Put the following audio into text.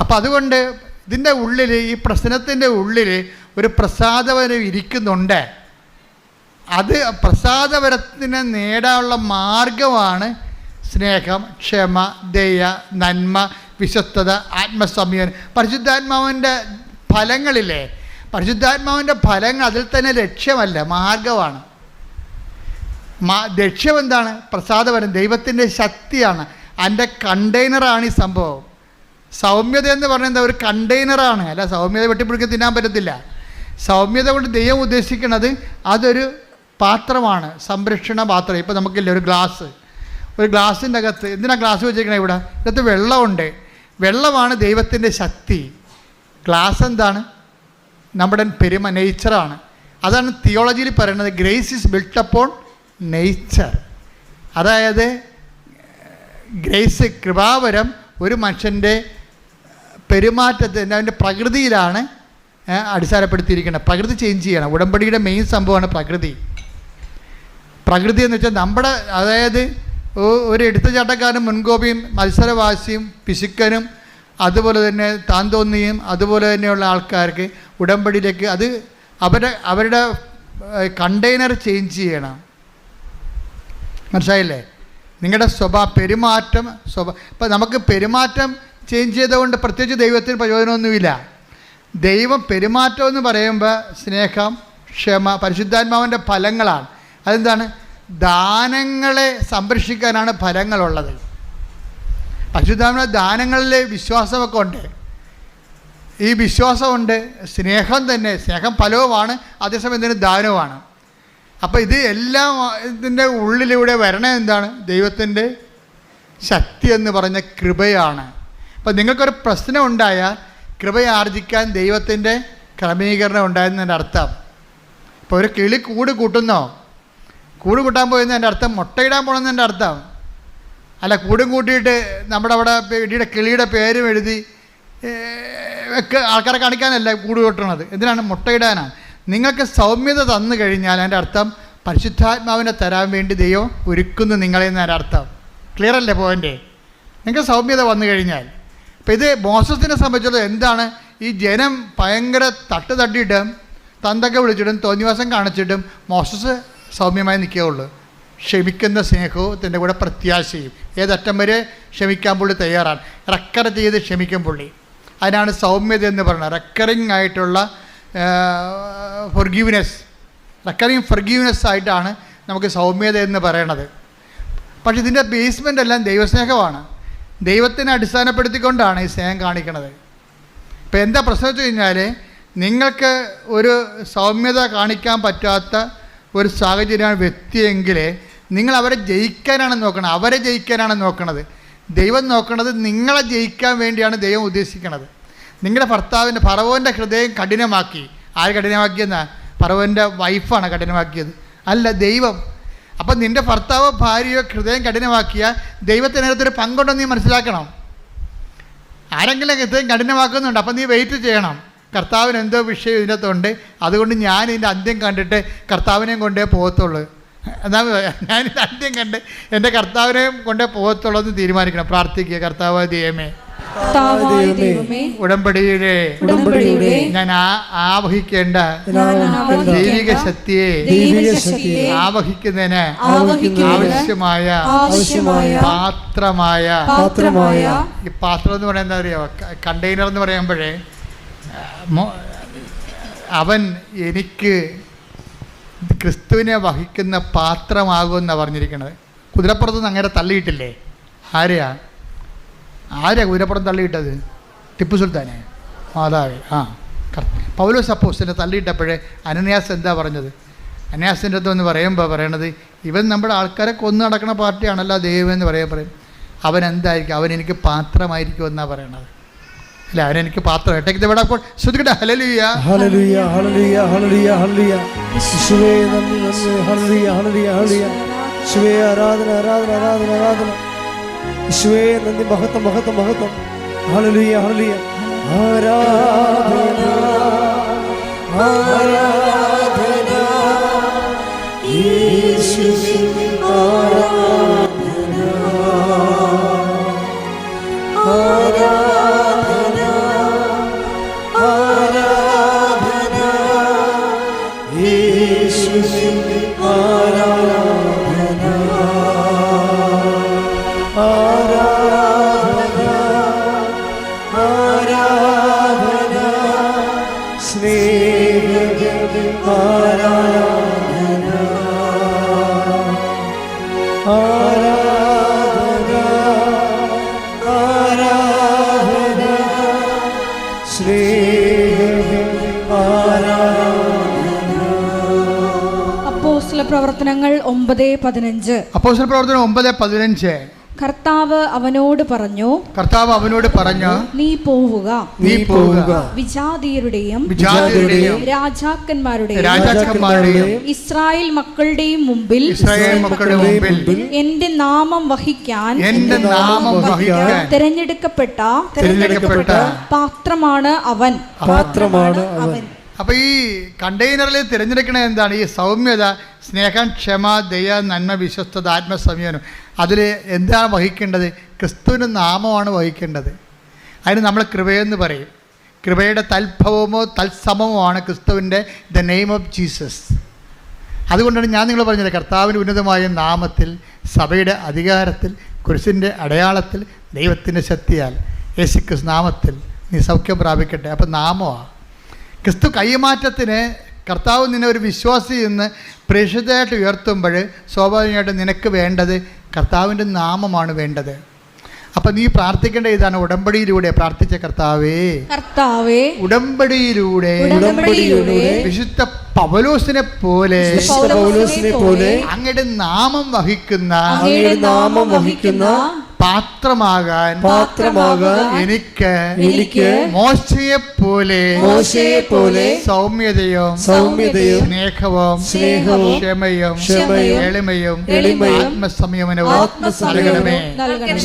അപ്പം അതുകൊണ്ട് ഇതിന്റെ ഉള്ളിൽ ഈ പ്രശ്നത്തിന്റെ ഉള്ളിൽ ഒരു പ്രസാദവരം ഇരിക്കുന്നുണ്ട്. അത് പ്രസാദവരത്തിനെ നേടാനുള്ള മാർഗമാണ് സ്നേഹം ക്ഷമ ദയ നന്മ വിശ്വസ്തത ആത്മസംയമനം പരിശുദ്ധാത്മാവിന്റെ ഫലങ്ങളില്ലേ? പരിശുദ്ധാത്മാവിന്റെ ഫലങ്ങൾ അതിൽ തന്നെ ലക്ഷ്യമല്ല മാർഗമാണ്. മാ ലക്ഷ്യം എന്താണ് പ്രസാദപരം ദൈവത്തിന്റെ ശക്തിയാണ്. അതിന്റെ കണ്ടെയ്നറാണ് ഈ സംഭവം. സൗമ്യത എന്ന് പറഞ്ഞാൽ എന്താ? ഒരു കണ്ടെയ്നറാണ് അല്ല സൗമ്യത വെട്ടിപ്പിടിക്കാൻ തിന്നാൻ പറ്റത്തില്ല. സൗമ്യത കൊണ്ട് ദൈവം ഉദ്ദേശിക്കുന്നത് അതൊരു പാത്രമാണ്. സംരക്ഷണ പാത്രം. ഇപ്പോൾ നമുക്കില്ല ഒരു ഗ്ലാസ് ഒരു ഗ്ലാസിന്റെ അകത്ത് എന്തിനാണ് ഗ്ലാസ് വെച്ചിരിക്കണേ ഇവിടെ? ഇതിനകത്ത് വെള്ളമുണ്ട്. വെള്ളമാണ് ദൈവത്തിന്റെ ശക്തി. ഗ്ലാസ് എന്താണ്? നമ്മുടെ പെരുമ നേച്ചറാണ് അതാണ് തിയോളജിയിൽ പറയുന്നത് grace is built upon nature അതായത് ഗ്രേസ് കൃപാവരം ഒരു മനുഷ്യന്റെ പെരുമാറ്റത്തിന്റെ അതിന്റെ പ്രകൃതിയിലാണ് അടിസ്ഥാനപ്പെടുത്തിയിരിക്കുന്നത്. പ്രകൃതി ചേഞ്ച് ചെയ്യണം. ഉടമ്പടിയുടെ മെയിൻ സംഭവമാണ് പ്രകൃതി. പ്രകൃതി എന്ന് വെച്ചാൽ നമ്മുടെ അതായത് ഒരു ഒരു എടുത്തുചാട്ടക്കാരനും മുൻകോപിയും മത്സരവാസിയും പിശുക്കനും അതുപോലെ തന്നെ താൻ തോന്നിയും അതുപോലെ തന്നെയുള്ള ആൾക്കാർക്ക് ഉടമ്പടിയിലേക്ക് അത് അവരുടെ അവരുടെ കണ്ടെയ്നർ ചേഞ്ച് ചെയ്യണം. മനസ്സിലായില്ലേ? നിങ്ങളുടെ സ്വഭാവ പെരുമാറ്റം സ്വഭാവ ഇപ്പം നമുക്ക് പെരുമാറ്റം ചേഞ്ച് ചെയ്തുകൊണ്ട് പ്രത്യേകിച്ച് ദൈവത്തിന് പ്രയോജനമൊന്നുമില്ല. ദൈവം പെരുമാറ്റം എന്ന് പറയുമ്പോൾ സ്നേഹം ക്ഷമ പരിശുദ്ധാത്മാവിന്റെ ഫലങ്ങളാണ്. അതെന്താണ്? ദാനങ്ങളെ സംരക്ഷിക്കാനാണ് ഫലങ്ങളുള്ളത്. പരിശുദ്ധാത്മാ ദാനങ്ങളിൽ വിശ്വാസമൊക്കെ ഉണ്ട്. ഈ വിശ്വാസമുണ്ട് സ്നേഹം തന്നെ സ്നേഹം ഫലവുമാണ് അതേസമയം ഇതിന് ദാനവുമാണ്. അപ്പോൾ ഇത് എല്ലാം ഇതിന്റെ ഉള്ളിലൂടെ വരണ എന്താണ്? ദൈവത്തിന്റെ ശക്തി എന്ന് പറഞ്ഞ കൃപയാണ്. അപ്പോൾ നിങ്ങൾക്കൊരു പ്രശ്നം ഉണ്ടായാൽ കൃപയാർജിക്കാൻ ദൈവത്തിന്റെ ക്രമീകരണം ഉണ്ടായെന്ന് എന്റെ അർത്ഥം. ഇപ്പോൾ ഒരു കിളി കൂട് കൂട്ടുന്നോ? കൂട് കൂട്ടാൻ പോയെന്ന് എന്റെ അർത്ഥം മുട്ടയിടാൻ പോകണമെന്ന് എന്റെ അർത്ഥം. അല്ല കൂടും കൂട്ടിയിട്ട് നമ്മുടെ അവിടെ ഇടിയുടെ കിളിയുടെ പേരും എഴുതി ഒക്കെ ആൾക്കാരെ കാണിക്കാനല്ല കൂട് കൂട്ടണത്. എന്തിനാണ് മുട്ടയിടാനാണ്? നിങ്ങൾക്ക് സൗമ്യത തന്നു കഴിഞ്ഞാൽ എന്റെ അർത്ഥം പരിശുദ്ധാത്മാവിനെ തരാൻ വേണ്ടി ദൈവം ഒരുക്കുന്നു നിങ്ങളെ എന്റെ അർത്ഥം. ക്ലിയർ അല്ലേ പോയിന്റ്? നിങ്ങൾക്ക് സൗമ്യത വന്നു കഴിഞ്ഞാൽ. അപ്പം ഇത് മോസസിനെ സംബന്ധിച്ചത് എന്താണ്? ഈ ജനം ഭയങ്കര തട്ട് തട്ടിയിട്ടും തന്തൊക്കെ വിളിച്ചിട്ടും തോന്നിവാസം കാണിച്ചിട്ടും മോസസ് സൗമ്യമായി നിൽക്കുകയുള്ളൂ. ക്ഷമിക്കുന്ന സ്നേഹത്തിന്റെ കൂടെ പ്രത്യാശയും. ഏതറ്റം വരെ ക്ഷമിക്കാൻ പുള്ളി തയ്യാറാണ്. റെക്കർ ചെയ്ത് ക്ഷമിക്കും പുള്ളി. അതിനാണ് സൗമ്യത എന്ന് പറയുന്നത്. റെക്കറിങ് ആയിട്ടുള്ള ഫൊർഗീവ്നെസ് റെക്കറിങ് ഫൊർഗീവ്നെസ് ആയിട്ടാണ് നമുക്ക് സൗമ്യത എന്ന് പറയണത്. പക്ഷേ ഇതിന്റെ ബേസ്മെന്റ് എല്ലാം ദൈവസ്നേഹമാണ്. ദൈവത്തിനെ അടിസ്ഥാനപ്പെടുത്തിക്കൊണ്ടാണ് ഈ സ്നേഹം കാണിക്കുന്നത് ഇപ്പം എന്താ പ്രശ്നം വെച്ച് കഴിഞ്ഞാൽ നിങ്ങൾക്ക് ഒരു സൗമ്യത കാണിക്കാൻ പറ്റാത്ത ഒരു സാഹചര്യമാണ് വ്യക്തിയെങ്കിൽ നിങ്ങൾ അവരെ ജയിക്കാനാണ് നോക്കണത്. അവരെ ജയിക്കാനാണ് നോക്കണത്. ദൈവം നോക്കണത് നിങ്ങളെ ജയിക്കാൻ വേണ്ടിയാണ് ദൈവം ഉദ്ദേശിക്കുന്നത് നിങ്ങളുടെ ഭർത്താവിന്റെ ഫറവോന്റെ ഹൃദയം കഠിനമാക്കി. ആര് കഠിനമാക്കിയെന്നാ? ഫറവോന്റെ വൈഫാണ് കഠിനമാക്കിയത്. അല്ല ദൈവം അപ്പം നിന്റെ ഭർത്താവോ ഭാര്യയോ ഹൃദയം കഠിനമാക്കിയ ദൈവത്തിനകത്തൊരു പങ്കുണ്ടെന്ന് നീ മനസ്സിലാക്കണം. ആരെങ്കിലും ഹൃദയം കഠിനമാക്കുന്നുണ്ട് അപ്പം നീ വെയിറ്റ് ചെയ്യണം. കർത്താവിന് എന്തോ വിഷയം ഇതിനകത്തുണ്ട്. അതുകൊണ്ട് ഞാൻ ഇതിന്റെ അന്ത്യം കണ്ടിട്ട് കർത്താവിനെയും കൊണ്ടേ പോകത്തുള്ളൂ. എന്നാ ഇതിന്റെ അന്ത്യം കണ്ട് എന്റെ കർത്താവിനെയും കൊണ്ടേ പോകത്തുള്ളൂ എന്ന് തീരുമാനിക്കണം. പ്രാർത്ഥിക്കുക കർത്താവ് ദൈവമേ. ഉടമ്പടിയുടെ ഉടമ്പടിയുടെ ഞാൻ ആവഹിക്കേണ്ട ഞാൻ ആവഹിക്കേണ്ട ദൈവിക ശക്തിയെ ദൈവിക ശക്തിയെ ആവഹിക്കുന്നതിന് ആവശ്യമായ ആവശ്യമായ പാത്രമായ പാത്രമായ ഈ പാത്രം എന്ന് പറയുന്നത് എന്താ അറിയോ? കണ്ടെയ്നർ എന്ന് പറയുമ്പോഴേ അവൻ എനിക്ക് ക്രിസ്തുവിനെ വഹിക്കുന്ന പാത്രമാകുമെന്നാണ് പറഞ്ഞിരിക്കുന്നത് കുതിരപ്പുറത്തുനിന്ന് അങ്ങനെ തള്ളിയിട്ടില്ലേ? ആരെയാ? ആരെയാ കുതിരപ്പുറം തള്ളിയിട്ടത്? ടിപ്പു സുൽത്താനെ. മാതാവേ. ആ പൗലോസ് അപ്പോസിനെ തള്ളിയിട്ടപ്പോഴേ അനന്യാസ് എന്താ പറഞ്ഞത്? അനന്യാസിന്റെ അടുത്ത് എന്ന് പറയുമ്പോൾ പറയണത് ഇവൻ നമ്മുടെ ആൾക്കാരെ കൊന്നു നടക്കുന്ന പാർട്ടിയാണല്ലോ ദൈവം എന്ന് പറയാൻ പറയും. അവൻ എന്തായിരിക്കും? അവൻ എനിക്ക് പാത്രമായിരിക്കും എന്നാണ് പറയണത്. അല്ല? അവൻ എനിക്ക് പാത്രം. Hallelujah hallelujah hallelujah. യേശുവേ ആരാധന ആരാധന ആരാധന ആരാധന. യേശുവേ നന്ദി മഹത്വം മഹത്വം മഹത്വം. Hallelujah hallelujah. ആരാധന ആരാധന. പ്രവർത്തനങ്ങൾ ഒമ്പത് പതിനഞ്ച്. അപ്പോസ്റ്റൽ പ്രവർത്തനം ഒമ്പത് പതിനഞ്ച്. കർത്താവ് അവനോട് പറഞ്ഞു കർത്താവ് അവനോട് പറഞ്ഞു നീ പോവുക. നീ പോവുക. വിജാതിയരുടെയും വിജാതിയുടെയും രാജാക്കന്മാരുടെയും രാജാക്കന്മാരുടെയും ഇസ്രായേൽ മക്കളുടെയും മുമ്പിൽ ഇസ്രായേൽ മക്കളുടെ മുമ്പിൽ എന്റെ നാമം വഹിക്കാൻ എന്റെ നാമം വഹിക്കാൻ തിരഞ്ഞെടുക്കപ്പെട്ട തിരഞ്ഞെടുക്കപ്പെട്ട പാത്രമാണ് അവൻ. പാത്രമാണ് അവൻ. അപ്പൊ ഈ കണ്ടെയ്നറിൽ തിരഞ്ഞെടുക്കണ എന്താണ്? ഈ സൗമ്യത സ്നേഹം ക്ഷമ ദയ നന്മ വിശ്വസ്തത ആത്മസംയമനം. അതിൽ എന്താണ് വഹിക്കേണ്ടത്? ക്രിസ്തുവിന്റെ നാമമാണ് വഹിക്കേണ്ടത്. അതിന് നമ്മൾ കൃപയെന്ന് പറയും. കൃപയുടെ തൽഭവമോ തത്സമമോ ആണ് ക്രിസ്തുവിന്റെ ദ നെയിം ഓഫ് ജീസസ് അതുകൊണ്ടാണ് ഞാൻ നിങ്ങൾ പറഞ്ഞത് കർത്താവിന്റെ ഉന്നതമായ നാമത്തിൽ സഭയുടെ അധികാരത്തിൽ കുരിശിന്റെ അടയാളത്തിൽ ദൈവത്തിന്റെ ശക്തിയാൽ യേശു നാമത്തിൽ നീ സൗഖ്യം പ്രാപിക്കട്ടെ. അപ്പം നാമമാണ് ക്രിസ്തു കൈമാറ്റത്തിന് കർത്താവ് നിന്നെ ഒരു വിശ്വാസി എന്ന് പ്രേക്ഷിതമായിട്ട് ഉയർത്തുമ്പോൾ സ്വാഭാവികമായിട്ടും നിനക്ക് വേണ്ടത് കർത്താവിന്റെ നാമമാണ് വേണ്ടത്. അപ്പൊ നീ പ്രാർത്ഥിക്കേണ്ട ഇതാണ് ഉടമ്പടിയിലൂടെ പ്രാർത്ഥിച്ച കർത്താവേ. കർത്താവേ ഉടമ്പടിയിലൂടെ വിശുദ്ധ പവലോസിനെ പോലെ പൗലോസിനെ പോലെ അങ്ങയുടെ നാമം വഹിക്കുന്ന അങ്ങയുടെ നാമം വഹിക്കുന്ന പാത്രമാകാൻ പാത്രമാകാൻ എനിക്ക് എനിക്ക് മോശയെ പോലെ മോശയെ പോലെ സൗമ്യതയും സൗമ്യതയും സ്നേഹവും സ്നേഹവും ക്ഷമയും ക്ഷമയും എളിമയും എളിമയും ആത്മസംയമനവും നൽകണമേ. നൽകണമേ.